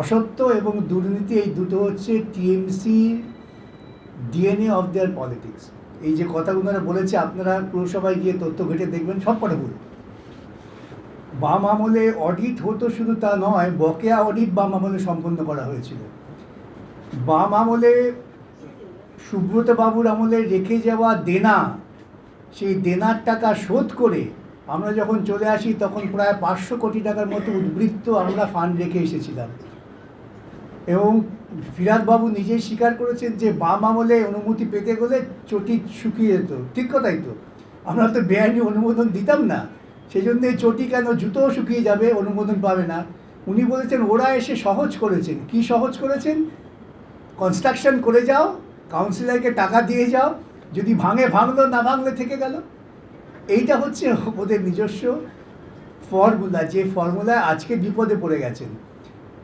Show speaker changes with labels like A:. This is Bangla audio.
A: অসত্য এবং দুর্নীতি, এই দুটো হচ্ছে TMC DNA of their politics এই যে কথাগুলো বলেছে, আপনারা পুরসভায় গিয়ে তথ্য ঘেটে দেখবেন, সব কটা ভুল। বাম আমলে অডিট হতো শুধু তা নয়, বকেয়া অডিট বাম আমলে সম্পন্ন করা হয়েছিল। বাম আমলে সুব্রত বাবুর আমলে রেখে যাওয়া দেনা, সেই দেনার টাকা শোধ করে আমরা যখন চলে আসি, তখন প্রায় পাঁচশো কোটি টাকার মতো উদ্বৃত্ত আমরা ফান্ড রেখে এসেছিলাম। এবং ফিরাদবাবু নিজেই স্বীকার করেছেন যে বাম আমলে অনুমতি পেতে গেলে চটি শুকিয়ে যেত। ঠিক কথাই তো। আমরা তো বেআইনি অনুমোদন দিতাম না। সেই জন্য চটি কেন জুতোও শুকিয়ে যাবে, অনুমোদন পাবে না? উনি বলেছেন, ওরা এসে সহজ করেছেন। কি সহজ করেছেন? কনস্ট্রাকশন করে যাও, কাউন্সিলরকে টাকা দিয়ে যাও, যদি ভাঙে ভাঙলো, না ভাঙলে থেকে গেল। এইটা হচ্ছে ওদের নিজস্ব ফর্মুলা। যে ফর্মুলায় আজকে বিপদে পড়ে গেছেন।